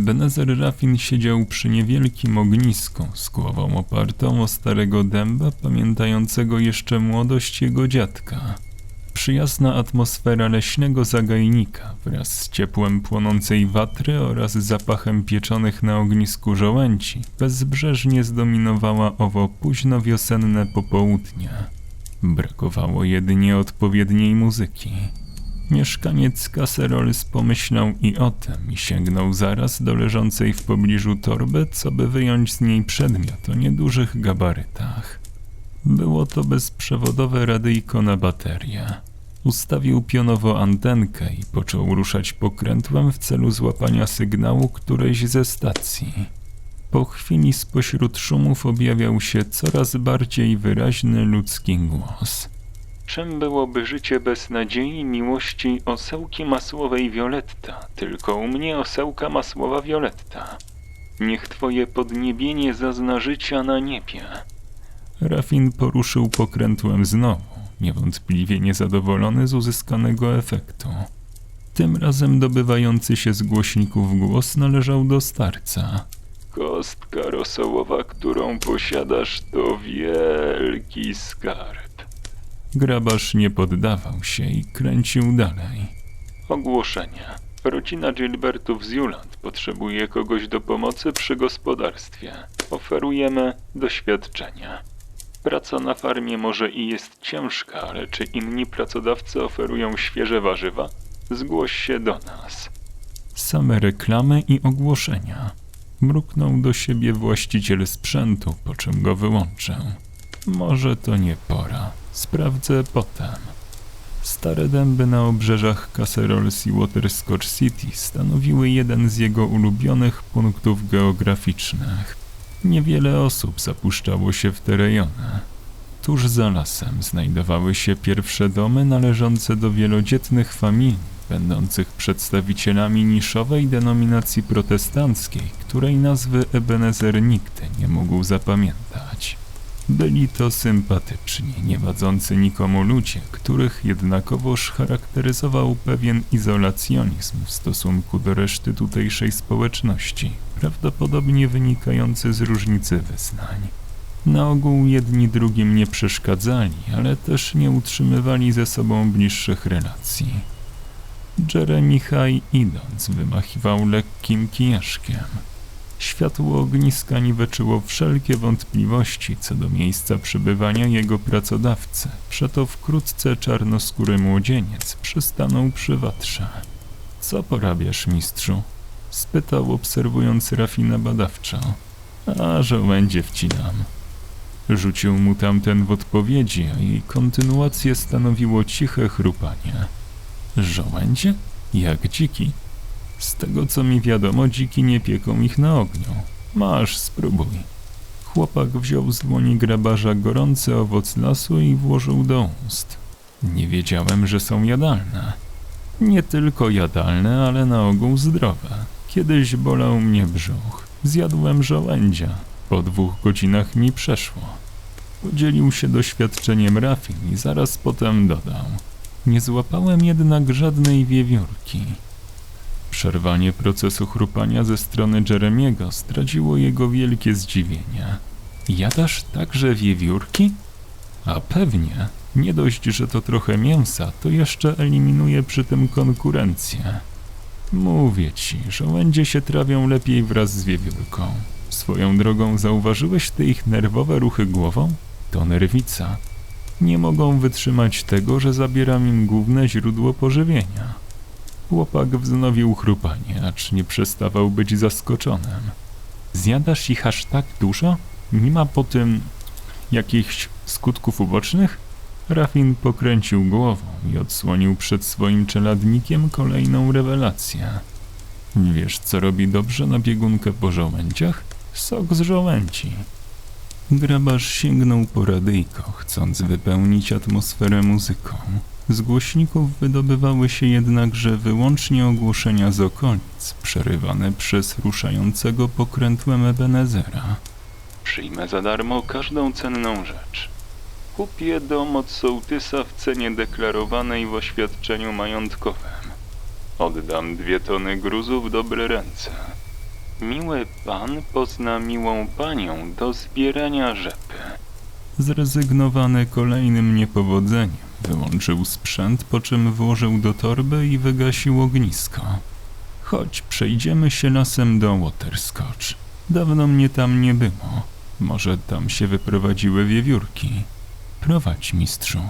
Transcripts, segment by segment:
Ebenezer Raffin siedział przy niewielkim ognisku z głową opartą o starego dęba, pamiętającego jeszcze młodość jego dziadka. Przyjazna atmosfera leśnego zagajnika wraz z ciepłem płonącej watry oraz zapachem pieczonych na ognisku żołędzi bezbrzeżnie zdominowała owo późno wiosenne popołudnie. Brakowało jedynie odpowiedniej muzyki. Mieszkaniec Cacerols pomyślał i o tym i sięgnął zaraz do leżącej w pobliżu torby, co by wyjąć z niej przedmiot o niedużych gabarytach. Było to bezprzewodowe radyjko na baterię. Ustawił pionowo antenkę i począł ruszać pokrętłem w celu złapania sygnału którejś ze stacji. Po chwili spośród szumów objawiał się coraz bardziej wyraźny ludzki głos. Czym byłoby życie bez nadziei, miłości, osełki masłowej Violetta, tylko u mnie osełka masłowa Violetta. Niech twoje podniebienie zazna życia na niebie. Rafin poruszył pokrętłem znowu, niewątpliwie niezadowolony z uzyskanego efektu. Tym razem dobywający się z głośników głos należał do starca. Kostka rosołowa, którą posiadasz, to wielki skarb. Grabarz nie poddawał się i kręcił dalej. Ogłoszenie. Rodzina Gilbertów z Juland potrzebuje kogoś do pomocy przy gospodarstwie. Oferujemy doświadczenia. Praca na farmie może i jest ciężka, ale czy inni pracodawcy oferują świeże warzywa? Zgłoś się do nas. Same reklamy i ogłoszenia. Mruknął do siebie właściciel sprzętu, po czym go wyłączę. Może to nie pora. Sprawdzę potem. Stare dęby na obrzeżach Cacerols i Waterscotch City stanowiły jeden z jego ulubionych punktów geograficznych. Niewiele osób zapuszczało się w te rejony. Tuż za lasem znajdowały się pierwsze domy należące do wielodzietnych familii, będących przedstawicielami niszowej denominacji protestanckiej, której nazwy Ebenezer nigdy nie mógł zapamiętać. Byli to sympatyczni, nie wadzący nikomu ludzie, których jednakowoż charakteryzował pewien izolacjonizm w stosunku do reszty tutejszej społeczności, prawdopodobnie wynikający z różnicy wyznań. Na ogół jedni drugim nie przeszkadzali, ale też nie utrzymywali ze sobą bliższych relacji. Jeremy High idąc wymachiwał lekkim kijaszkiem. Światło ogniska niweczyło wszelkie wątpliwości co do miejsca przebywania jego pracodawcy. Przeto wkrótce czarnoskóry młodzieniec przystanął przy watrze. Co porabiasz, mistrzu? spytał obserwując Rafina badawczo. A, żołędzie wcinam. Rzucił mu tamten w odpowiedzi, a jej kontynuację stanowiło ciche chrupanie. Żołędzie? Jak dziki? Z tego co mi wiadomo, dziki nie pieką ich na ogniu. Masz, spróbuj. Chłopak wziął z dłoni grabarza gorący owoc lasu i włożył do ust. Nie wiedziałem, że są jadalne. Nie tylko jadalne, ale na ogół zdrowe. Kiedyś bolał mnie brzuch. Zjadłem żołędzia. Po dwóch godzinach mi przeszło. Podzielił się doświadczeniem Rafin i zaraz potem dodał. Nie złapałem jednak żadnej wiewiórki. Przerwanie procesu chrupania ze strony Jeremiego zdradziło jego wielkie zdziwienie. Jadasz także wiewiórki? A pewnie. Nie dość, że to trochę mięsa, to jeszcze eliminuje przy tym konkurencję. Mówię ci, żołędzie się trawią lepiej wraz z wiewiórką. Swoją drogą zauważyłeś te ich nerwowe ruchy głową? To nerwica. Nie mogą wytrzymać tego, że zabieram im główne źródło pożywienia. Chłopak wznowił chrupanie, acz nie przestawał być zaskoczonym. Zjadasz ich aż tak dużo? Nie ma po tym jakichś skutków ubocznych? Rafin pokręcił głową i odsłonił przed swoim czeladnikiem kolejną rewelację. Wiesz, co robi dobrze na biegunkę po żołędziach? Sok z żołędzi. Grabarz sięgnął po radyjko, chcąc wypełnić atmosferę muzyką. Z głośników wydobywały się jednakże wyłącznie ogłoszenia z okolic, przerywane przez ruszającego pokrętłem Ebenezera. Przyjmę za darmo każdą cenną rzecz. Kupię dom od sołtysa w cenie deklarowanej w oświadczeniu majątkowym. Oddam dwie tony gruzu w dobre ręce. Miły pan pozna miłą panią do zbierania rzepy. Zrezygnowany kolejnym niepowodzeniem, wyłączył sprzęt, po czym włożył do torby i wygasił ognisko. Chodź, przejdziemy się lasem do Waterscotch. Dawno mnie tam nie było. Może tam się wyprowadziły wiewiórki. Prowadź, mistrzu.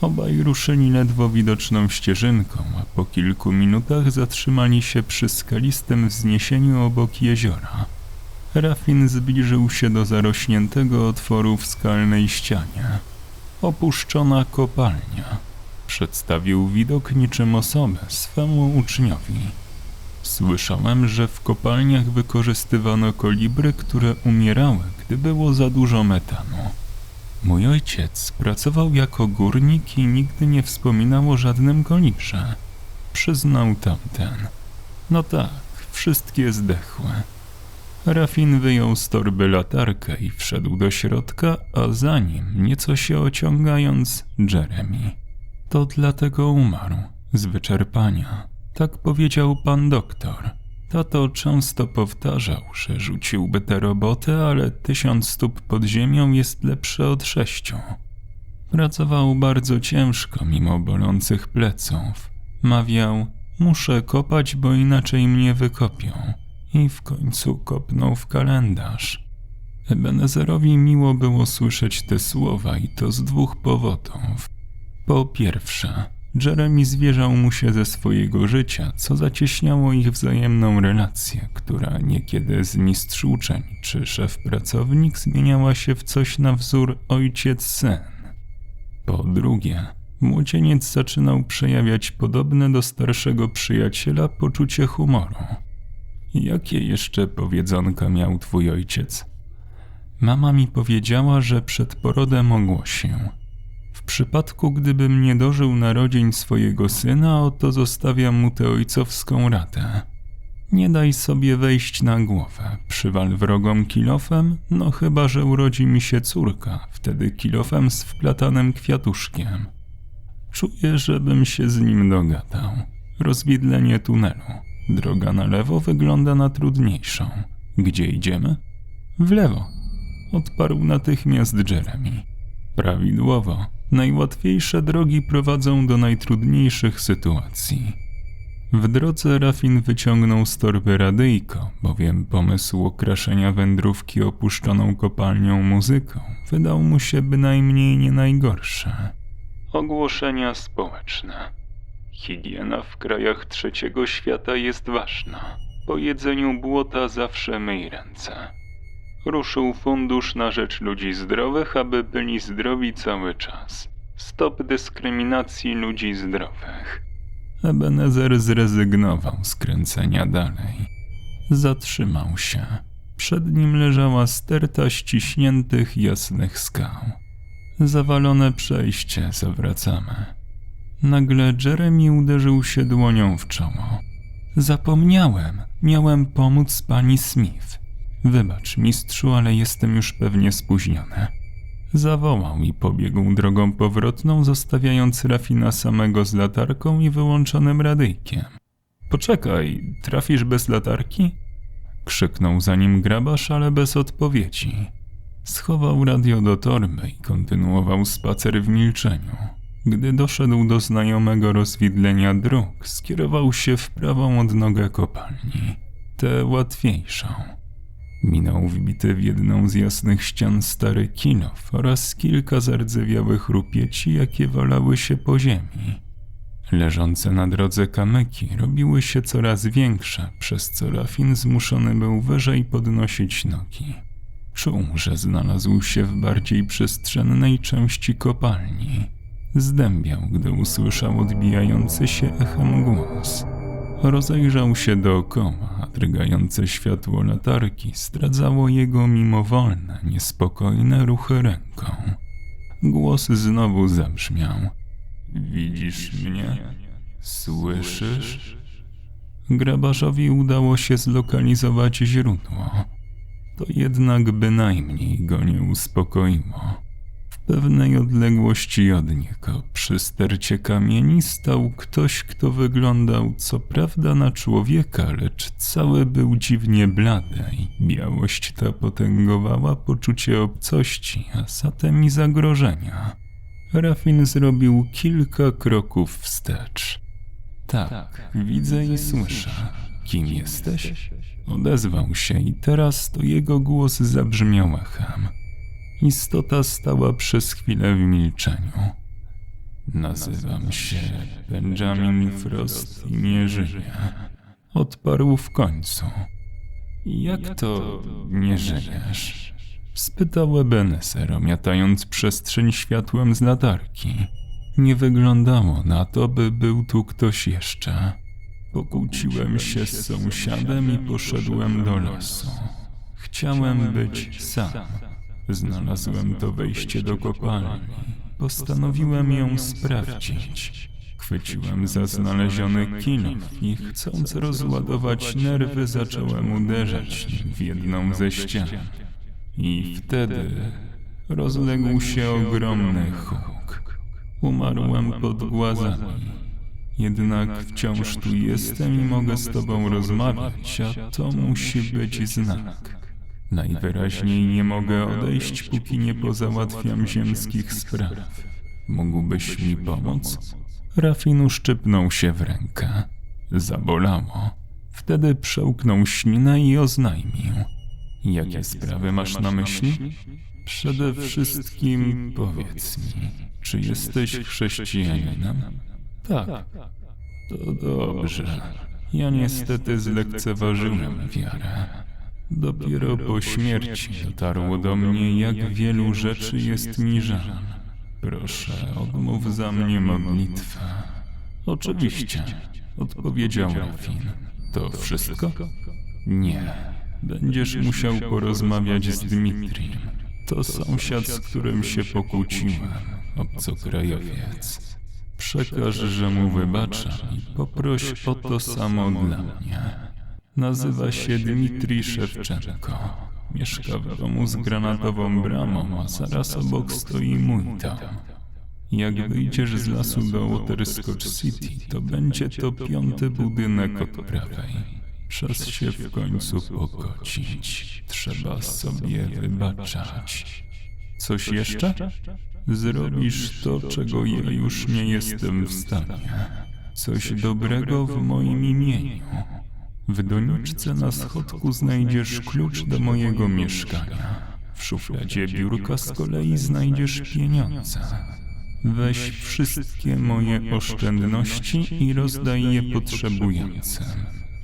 Obaj ruszyli ledwo widoczną ścieżynką, a po kilku minutach zatrzymali się przy skalistym wzniesieniu obok jeziora. Rafin zbliżył się do zarośniętego otworu w skalnej ścianie. Opuszczona kopalnia. Przedstawił widok niczym osobę swemu uczniowi. Słyszałem, że w kopalniach wykorzystywano kolibry, które umierały, gdy było za dużo metanu. Mój ojciec pracował jako górnik i nigdy nie wspominał o żadnym kolibrze. Przyznał tamten. No tak, wszystkie zdechłe. Rafin wyjął z torby latarkę i wszedł do środka, a za nim, nieco się ociągając, Jeremy. To dlatego umarł, z wyczerpania. Tak powiedział pan doktor. Tato często powtarzał, że rzuciłby tę robotę, ale tysiąc stóp pod ziemią jest lepsze od sześciu. Pracował bardzo ciężko mimo bolących pleców. Mawiał, muszę kopać, bo inaczej mnie wykopią. I w końcu kopnął w kalendarz. Ebenezerowi miło było słyszeć te słowa i to z dwóch powodów. Po pierwsze, Jeremy zwierzał mu się ze swojego życia, co zacieśniało ich wzajemną relację, która niekiedy z mistrz uczeń czy szef pracownik zmieniała się w coś na wzór ojciec-syn. Po drugie, młodzieniec zaczynał przejawiać podobne do starszego przyjaciela poczucie humoru. Jakie jeszcze powiedzonka miał twój ojciec? Mama mi powiedziała, że przed porodem ogłosił – w przypadku, gdybym nie dożył narodzin swojego syna, oto zostawiam mu tę ojcowską radę. Nie daj sobie wejść na głowę, przywal wrogom kilofem, no chyba, że urodzi mi się córka, wtedy kilofem z wplatanym kwiatuszkiem. Czuję, żebym się z nim dogadał. Rozwidlenie tunelu. Droga na lewo wygląda na trudniejszą. Gdzie idziemy? W lewo. Odparł natychmiast Jeremy. Prawidłowo. Najłatwiejsze drogi prowadzą do najtrudniejszych sytuacji. W drodze Rafin wyciągnął z torby radyjko, bowiem pomysł okraszenia wędrówki opuszczoną kopalnią muzyką wydał mu się bynajmniej nie najgorsze. Ogłoszenia społeczne. Higiena w krajach trzeciego świata jest ważna. Po jedzeniu błota zawsze myj ręce ruszył fundusz na rzecz ludzi zdrowych, aby byli zdrowi cały czas. Stop dyskryminacji ludzi zdrowych. Ebenezer zrezygnował z kręcenia dalej. Zatrzymał się. Przed nim leżała sterta ściśniętych, jasnych skał. Zawalone przejście, zawracamy. Nagle Jeremy uderzył się dłonią w czoło. Zapomniałem, miałem pomóc pani Smith. Wybacz, mistrzu, ale jestem już pewnie spóźniony. Zawołał i pobiegł drogą powrotną, zostawiając Rafina samego z latarką i wyłączonym radyjkiem. Poczekaj, trafisz bez latarki? Krzyknął za nim grabarz, ale bez odpowiedzi. Schował radio do torby i kontynuował spacer w milczeniu. Gdy doszedł do znajomego rozwidlenia dróg, skierował się w prawą odnogę kopalni. Tę łatwiejszą. Minął wbity w jedną z jasnych ścian stary kinow oraz kilka zardzewiałych rupieci, jakie walały się po ziemi. Leżące na drodze kamyki robiły się coraz większe, przez co Rafin zmuszony był wyżej podnosić nogi. Czuł, że znalazł się w bardziej przestrzennej części kopalni. Zdębiał, gdy usłyszał odbijający się echem głos. Rozejrzał się dookoła, a drgające światło latarki zdradzało jego mimowolne, niespokojne ruchy ręką. Głos znowu zabrzmiał. Widzisz mnie? Słyszysz? Grabarzowi udało się zlokalizować źródło. To jednak bynajmniej go nie uspokoiło. Pewnej odległości od niego, przy stercie kamieni, stał ktoś, kto wyglądał co prawda na człowieka, lecz cały był dziwnie blady i białość ta potęgowała poczucie obcości, a zatem i zagrożenia. Rafin zrobił kilka kroków wstecz. Tak, widzę i słyszę. Kim jesteś? Odezwał się i teraz to jego głos zabrzmiał echem. Istota stała przez chwilę w milczeniu. Nazywam się Benjamin Frost i nie żyję. Odparł w końcu. Jak to nie żyjesz? Spytał Ebenezer, miatając przestrzeń światłem z latarki. Nie wyglądało na to, by był tu ktoś jeszcze. Pokłóciłem się z sąsiadem i poszedłem do lasu. Chciałem być sam. Znalazłem to wejście do kopalni. Postanowiłem ją sprawdzić. Chwyciłem za znaleziony kilof i chcąc rozładować nerwy, zacząłem uderzać w jedną ze ścian. I wtedy rozległ się ogromny huk. Umarłem pod głazami. Jednak wciąż tu jestem i mogę z tobą rozmawiać, a to musi być znak. Najwyraźniej nie mogę odejść, póki nie pozałatwiam ziemskich spraw. Mógłbyś mi pomóc? Rafin uszczypnął się w rękę. Zabolało. Wtedy przełknął ślinę i oznajmił. Jakie sprawy masz na myśli? Przede wszystkim powiedz mi, czy jesteś chrześcijaninem? Tak. To dobrze. Ja niestety zlekceważyłem wiarę. Dopiero po śmierci dotarło do mnie, jak wielu rzeczy jest mi żal. Proszę, odmów za mnie modlitwę. Oczywiście, odpowiedział Rafin. To wszystko? Nie. Będziesz musiał porozmawiać z Dmitriem. To sąsiad, z którym się pokłóciłem, obcokrajowiec. Przekaż, że mu wybaczam i poproś o to samo dla mnie. Nazywa się Dmitrij Szewczenko. Mieszka w domu z granatową bramą, a zaraz obok stoi mój dom. Jak wyjdziesz z lasu do Waterscotch City, to będzie to piąty budynek od prawej. Czas się w końcu pogodzić. Trzeba sobie wybaczać. Coś jeszcze? Zrobisz to, czego ja już nie jestem w stanie. Coś dobrego w moim imieniu. W doniczce na schodku znajdziesz klucz do mojego mieszkania. W szufladzie biurka z kolei znajdziesz pieniądze. Weź wszystkie moje oszczędności i rozdaj je potrzebującym.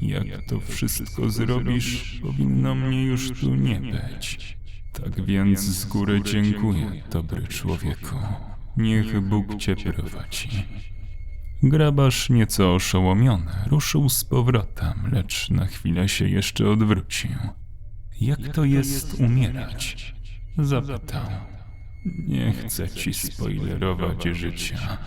Jak to wszystko zrobisz, powinno mnie już tu nie być. Tak więc z góry dziękuję, dobry człowieku. Niech Bóg cię prowadzi. Grabarz, nieco oszołomiony, ruszył z powrotem, lecz na chwilę się jeszcze odwrócił. Jak to jest umierać? Zapytał. Nie chcę ci spoilerować życia.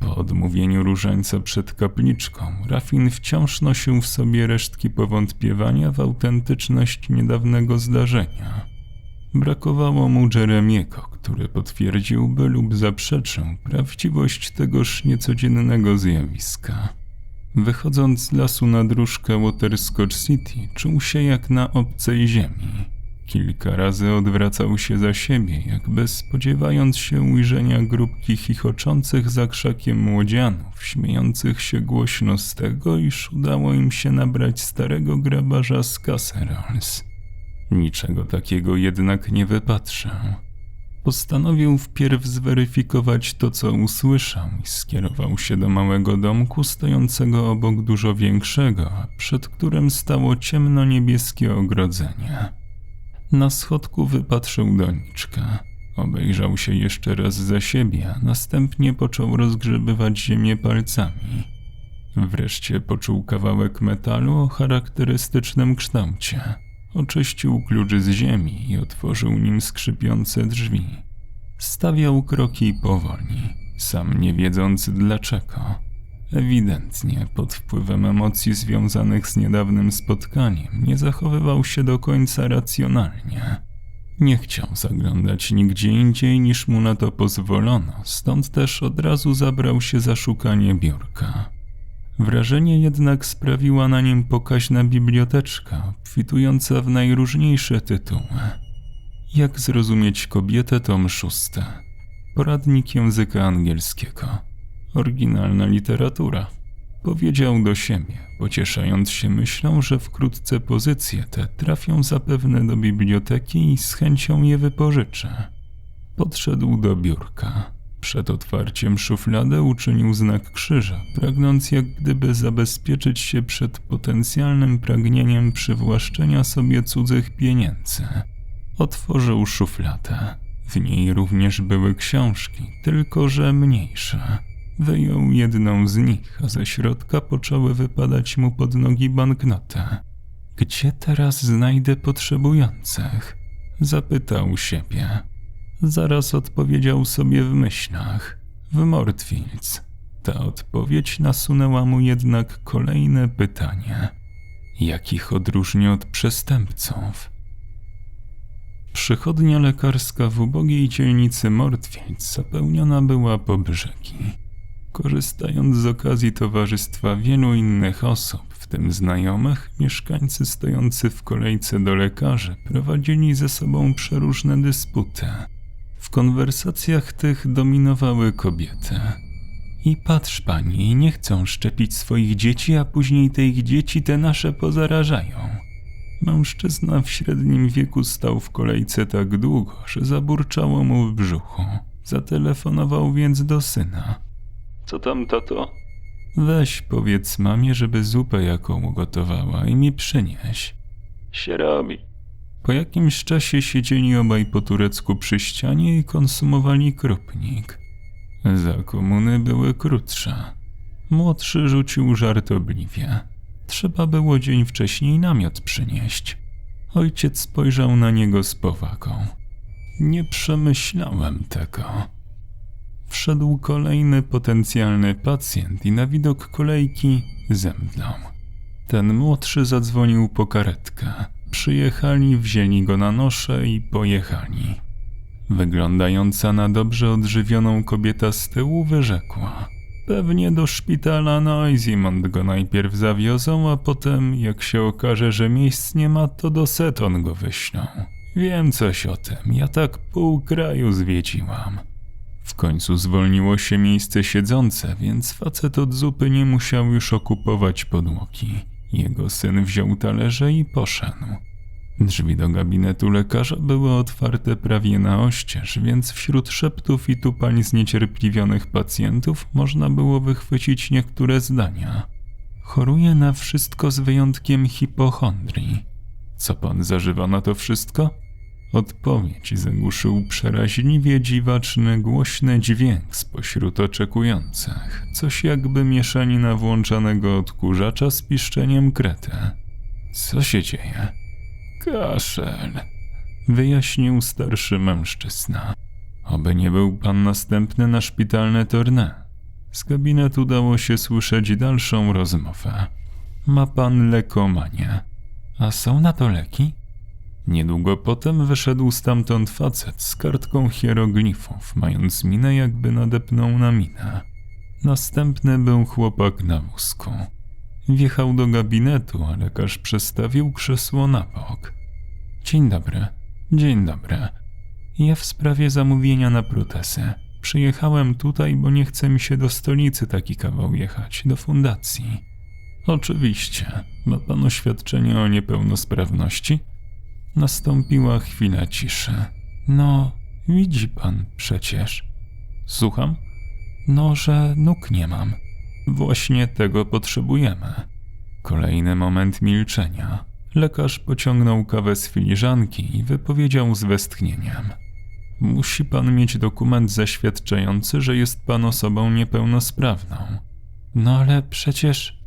Po odmówieniu różańca przed kapliczką, Rafin wciąż nosił w sobie resztki powątpiewania w autentyczność niedawnego zdarzenia. Brakowało mu Jeremiego, który potwierdziłby lub zaprzeczył prawdziwość tegoż niecodziennego zjawiska. Wychodząc z lasu na dróżkę Waterscotch City, czuł się jak na obcej ziemi. Kilka razy odwracał się za siebie, jakby spodziewając się ujrzenia grupki chichoczących za krzakiem młodzianów, śmiejących się głośno z tego, iż udało im się nabrać starego grabarza z Casserols. Niczego takiego jednak nie wypatrzył. Postanowił wpierw zweryfikować to, co usłyszał i skierował się do małego domku stojącego obok dużo większego, przed którym stało ciemno-niebieskie ogrodzenie. Na schodku wypatrzył doniczkę. Obejrzał się jeszcze raz za siebie, a następnie począł rozgrzebywać ziemię palcami. Wreszcie poczuł kawałek metalu o charakterystycznym kształcie. Oczyścił klucz z ziemi i otworzył nim skrzypiące drzwi. Stawiał kroki powoli, sam nie wiedząc dlaczego. Ewidentnie pod wpływem emocji związanych z niedawnym spotkaniem nie zachowywał się do końca racjonalnie. Nie chciał zaglądać nigdzie indziej niż mu na to pozwolono, stąd też od razu zabrał się za szukanie biurka. Wrażenie jednak sprawiła na nim pokaźna biblioteczka, obfitująca w najróżniejsze tytuły. Jak zrozumieć kobietę tom szóste. Poradnik języka angielskiego. Oryginalna literatura. Powiedział do siebie, pocieszając się myślą, że wkrótce pozycje te trafią zapewne do biblioteki i z chęcią je wypożyczę. Podszedł do biurka. Przed otwarciem szuflady uczynił znak krzyża, pragnąc jak gdyby zabezpieczyć się przed potencjalnym pragnieniem przywłaszczenia sobie cudzych pieniędzy. Otworzył szufladę. W niej również były książki, tylko że mniejsze. Wyjął jedną z nich, a ze środka poczęły wypadać mu pod nogi banknoty. Gdzie teraz znajdę potrzebujących? Zapytał siebie. Zaraz odpowiedział sobie w myślach. W Mortfields. Ta odpowiedź nasunęła mu jednak kolejne pytanie. Jak ich odróżni od przestępców? Przychodnia lekarska w ubogiej dzielnicy Mortfields zapełniona była po brzegi. Korzystając z okazji towarzystwa wielu innych osób, w tym znajomych, mieszkańcy stojący w kolejce do lekarzy prowadzili ze sobą przeróżne dysputy. W konwersacjach tych dominowały kobiety. I patrz pani, nie chcą szczepić swoich dzieci, a później te ich dzieci te nasze pozarażają. Mężczyzna w średnim wieku stał w kolejce tak długo, że zaburczało mu w brzuchu. Zatelefonował więc do syna. Co tam, tato? Weź powiedz mamie, żeby zupę jaką ugotowała i mi przynieś. Się robi. Po jakimś czasie siedzieli obaj po turecku przy ścianie i konsumowali krupnik. Za komuny były krótsze. Młodszy rzucił żartobliwie. Trzeba było dzień wcześniej namiot przynieść. Ojciec spojrzał na niego z powagą. Nie przemyślałem tego. Wszedł kolejny potencjalny pacjent i na widok kolejki zemdlał. Ten młodszy zadzwonił po karetkę. Przyjechali, wzięli go na nosze i pojechali. Wyglądająca na dobrze odżywioną kobieta z tyłu wyrzekła. Pewnie do szpitala Noisymont go najpierw zawiozą, a potem, jak się okaże, że miejsc nie ma, to do Seton go wyślą. Wiem coś o tym, ja tak pół kraju zwiedziłam. W końcu zwolniło się miejsce siedzące, więc facet od zupy nie musiał już okupować podłogi. Jego syn wziął talerze i poszedł. Drzwi do gabinetu lekarza były otwarte prawie na oścież, więc wśród szeptów i tupań zniecierpliwionych pacjentów można było wychwycić niektóre zdania. Choruje na wszystko z wyjątkiem hipochondrii. Co pan zażywa na to wszystko? Odpowiedź zagłuszył przeraźliwie dziwaczny, głośny dźwięk spośród oczekujących. Coś jakby mieszanina włączanego odkurzacza z piszczeniem krety. Co się dzieje? Kaszel, wyjaśnił starszy mężczyzna. Oby nie był pan następny na szpitalne tournée. Z gabinetu dało się słyszeć dalszą rozmowę. Ma pan lekomanię. A są na to leki? Niedługo potem wyszedł stamtąd facet z kartką hieroglifów, mając minę jakby nadepnął na minę. Następny był chłopak na wózku. Wjechał do gabinetu, a lekarz przestawił krzesło na bok. Dzień dobry. Dzień dobry. Ja w sprawie zamówienia na protezy. Przyjechałem tutaj, bo nie chce mi się do stolicy taki kawał jechać, do fundacji. Oczywiście. Ma pan oświadczenie o niepełnosprawności? Nastąpiła chwila ciszy. No, widzi pan przecież. Słucham? No, że nóg nie mam. Właśnie tego potrzebujemy. Kolejny moment milczenia. Lekarz pociągnął kawę z filiżanki i wypowiedział z westchnieniem. Musi pan mieć dokument zaświadczający, że jest pan osobą niepełnosprawną. No ale przecież.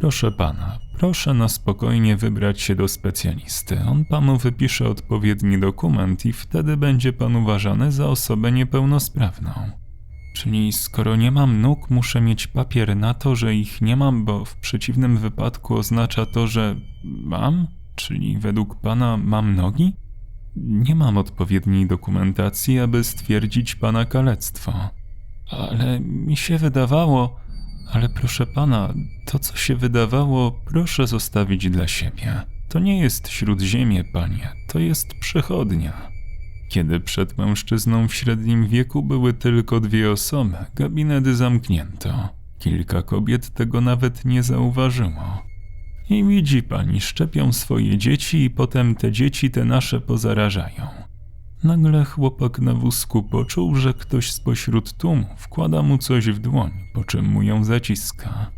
Proszę pana, proszę na spokojnie wybrać się do specjalisty. On panu wypisze odpowiedni dokument i wtedy będzie pan uważany za osobę niepełnosprawną. Czyli skoro nie mam nóg, muszę mieć papier na to, że ich nie mam, bo w przeciwnym wypadku oznacza to, że mam? Czyli według pana mam nogi? Nie mam odpowiedniej dokumentacji, aby stwierdzić pana kalectwo. Ale mi się wydawało. Ale proszę pana, to co się wydawało, proszę zostawić dla siebie. To nie jest śródziemie, panie, to jest przechodnia. Kiedy przed mężczyzną w średnim wieku były tylko dwie osoby, gabinet zamknięto. Kilka kobiet tego nawet nie zauważyło. I widzi pani, szczepią swoje dzieci i potem te dzieci te nasze pozarażają. Nagle chłopak na wózku poczuł, że ktoś spośród tłumu wkłada mu coś w dłoń, po czym mu ją zaciska.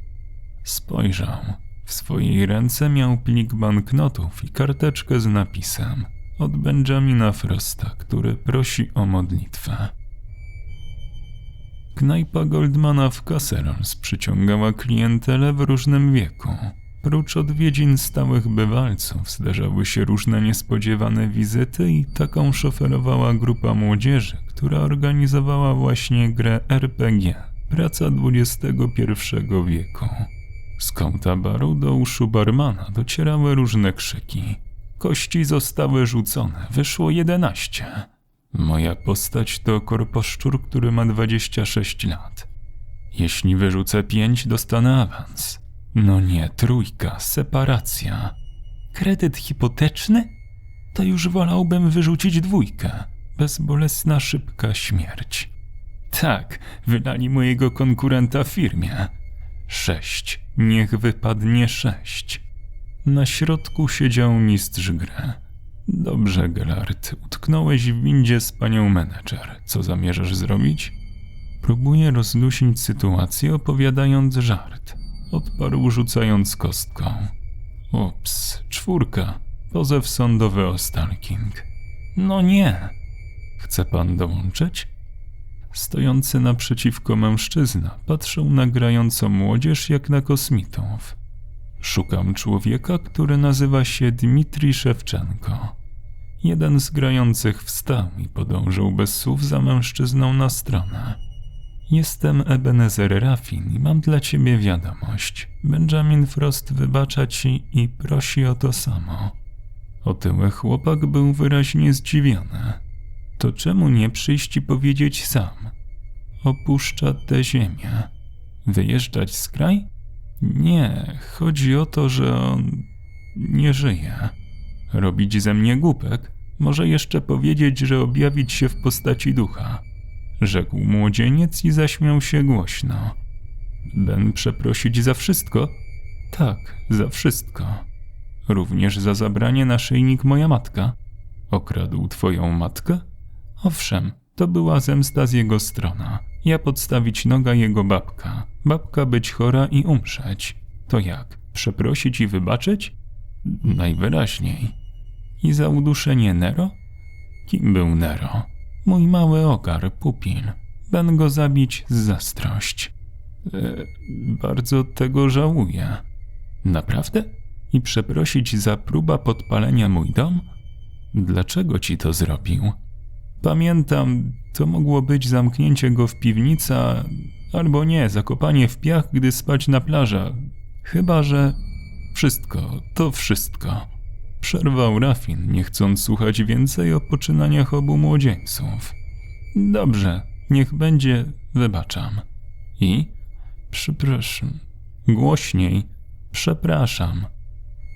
Spojrzał. W swojej ręce miał plik banknotów i karteczkę z napisem od Benjamina Frosta, który prosi o modlitwę. Knajpa Goldmana w Caserons przyciągała klientelę w różnym wieku. Prócz odwiedzin stałych bywalców zdarzały się różne niespodziewane wizyty i taką szoferowała grupa młodzieży, która organizowała właśnie grę RPG, praca XXI wieku. Z kąta baru do uszu barmana docierały różne krzyki. Kości zostały rzucone, wyszło jedenaście. Moja postać to korposzczur, który ma 26 lat. Jeśli wyrzucę pięć, dostanę awans. No nie, trójka, separacja. Kredyt hipoteczny? To już wolałbym wyrzucić dwójkę. Bezbolesna, szybka śmierć. Tak, wydali mojego konkurenta firmie. Sześć. Niech wypadnie sześć. Na środku siedział mistrz gry. Dobrze, Gerard, utknąłeś w windzie z panią menedżer. Co zamierzasz zrobić? Próbuję rozluźnić sytuację, opowiadając żart. Odparł rzucając kostką. Ups, czwórka. Pozew sądowy o stalking. No nie. Chce pan dołączyć? Stojący naprzeciwko mężczyzna patrzył na grającą młodzież jak na kosmitów. Szukam człowieka, który nazywa się Dmitrij Szewczenko. Jeden z grających wstał i podążył bez słów za mężczyzną na stronę. Jestem Ebenezer Raffin i mam dla ciebie wiadomość. Benjamin Frost wybacza ci i prosi o to samo. Otyły chłopak był wyraźnie zdziwiony. To czemu nie przyjść i powiedzieć sam? Opuszcza tę ziemię. Wyjeżdżać z kraj? Nie, chodzi o to, że on nie żyje. Robić ze mnie głupek? Może jeszcze powiedzieć, że objawić się w postaci ducha. Rzekł młodzieniec i zaśmiał się głośno. Ben przeprosić za wszystko? Tak, za wszystko. Również za zabranie naszyjnik moja matka. Okradł twoją matkę? Owszem, to była zemsta z jego strona. Ja podstawić noga jego babka. Babka być chora i umrzeć. To jak? Przeprosić i wybaczyć? Najwyraźniej. I za uduszenie Nero? Kim był Nero? Mój mały ogar, pupil. Ben go zabić z zazdrość. E, bardzo tego żałuję. Naprawdę? I przeprosić za próba podpalenia mój dom? Dlaczego ci to zrobił? Pamiętam, to mogło być zamknięcie go w piwnicy, albo nie, zakopanie w piach, gdy spać na plaża. Chyba, że wszystko, to wszystko. Przerwał Rafin, nie chcąc słuchać więcej o poczynaniach obu młodzieńców. Dobrze, niech będzie, wybaczam. I? Przepraszam. Głośniej. Przepraszam.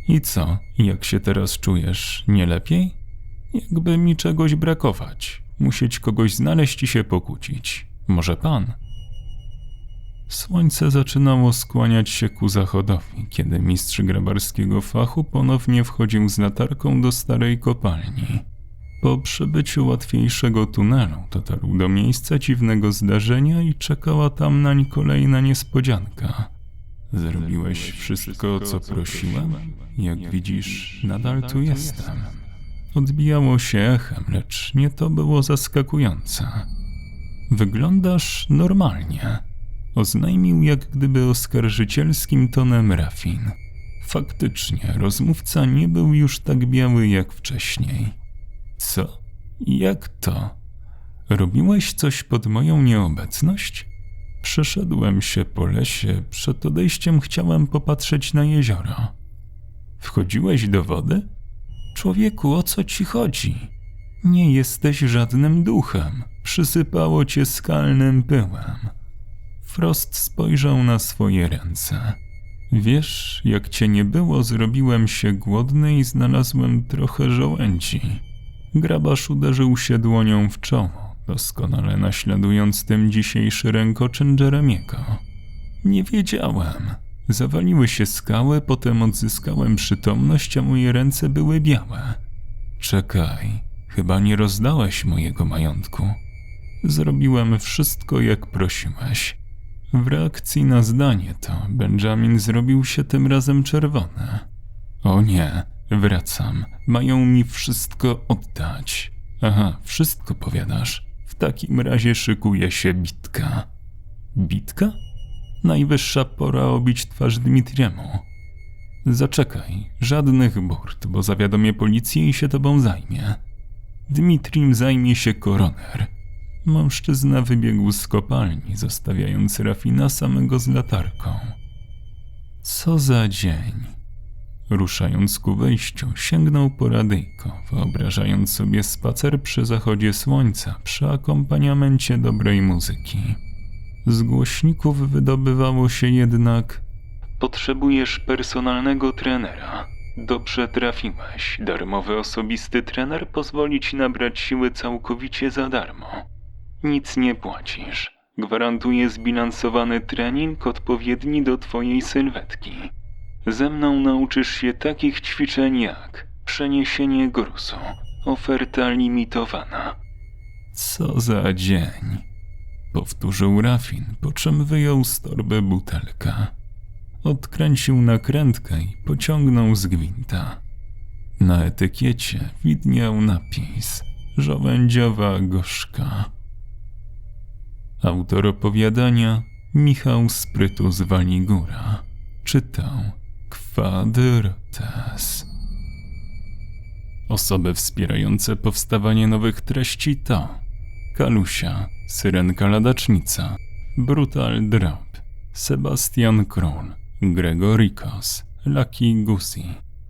I co, jak się teraz czujesz, nie lepiej? Jakby mi czegoś brakować. Musieć kogoś znaleźć i się pokłócić. Może pan? Słońce zaczynało skłaniać się ku zachodowi, kiedy mistrz grabarskiego fachu ponownie wchodził z latarką do starej kopalni. Po przebyciu łatwiejszego tunelu dotarł do miejsca dziwnego zdarzenia i czekała tam nań kolejna niespodzianka. Zrobiłeś wszystko, co prosiłem? Jak widzisz, nadal tu jestem. Odbijało się echem, lecz nie to było zaskakujące. Wyglądasz normalnie oznajmił jak gdyby oskarżycielskim tonem Rafin. Faktycznie, rozmówca nie był już tak biały jak wcześniej. Co? Jak to? Robiłeś coś pod moją nieobecność? Przeszedłem się po lesie, przed odejściem chciałem popatrzeć na jezioro. Wchodziłeś do wody? Człowieku, o co ci chodzi? Nie jesteś żadnym duchem. Przysypało cię skalnym pyłem. Frost spojrzał na swoje ręce. Wiesz, jak cię nie było, zrobiłem się głodny i znalazłem trochę żołędzi. Grabarz uderzył się dłonią w czoło, doskonale naśladując tym dzisiejszy rękoczyn Jeremiego. Nie wiedziałem. Zawaliły się skały, potem odzyskałem przytomność, a moje ręce były białe. Czekaj, chyba nie rozdałeś mojego majątku. Zrobiłem wszystko, jak prosiłeś. W reakcji na zdanie to Benjamin zrobił się tym razem czerwony. O nie, wracam. Mają mi wszystko oddać. Aha, wszystko powiadasz. W takim razie szykuje się bitka. Bitka? Najwyższa pora obić twarz Dmitriemu. Zaczekaj, żadnych burt, bo zawiadomię policję i się tobą zajmie. Dmitrim zajmie się koroner. Mężczyzna wybiegł z kopalni, zostawiając Rafina samego z latarką. Co za dzień. Ruszając ku wejściu, sięgnął po radyjko, wyobrażając sobie spacer przy zachodzie słońca przy akompaniamencie dobrej muzyki. Z głośników wydobywało się jednak: Potrzebujesz personalnego trenera. Dobrze trafiłeś. Darmowy osobisty trener pozwoli ci nabrać siły całkowicie za darmo. Nic nie płacisz. Gwarantuję zbilansowany trening odpowiedni do twojej sylwetki. Ze mną nauczysz się takich ćwiczeń jak przeniesienie gruzu, oferta limitowana. Co za dzień, powtórzył Rafin, po czym wyjął z torby butelkę. Odkręcił nakrętkę i pociągnął z gwinta. Na etykiecie widniał napis Żołędziowa gorzka. Autor opowiadania Michał Sprytu z Waligura. Czytał Kwadrotes. Osoby wspierające powstawanie nowych treści to Kalusia, Syrenka Ladacznica, Brutal Drop, Sebastian Król, Gregorikos, Lucky Gusi,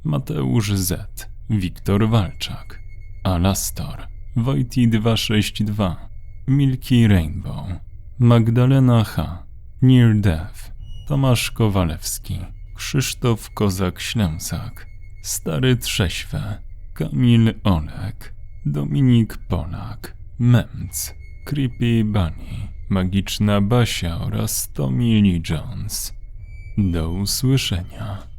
Mateusz Z, Wiktor Walczak, Alastor, Wojti 262, Milky Rainbow, Magdalena H, Near Death, Tomasz Kowalewski, Krzysztof Kozak-Ślęsak, Stary Trześwe, Kamil Olek, Dominik Polak, Memc, Creepy Bunny, Magiczna Basia oraz Tommy Lee Jones. Do usłyszenia.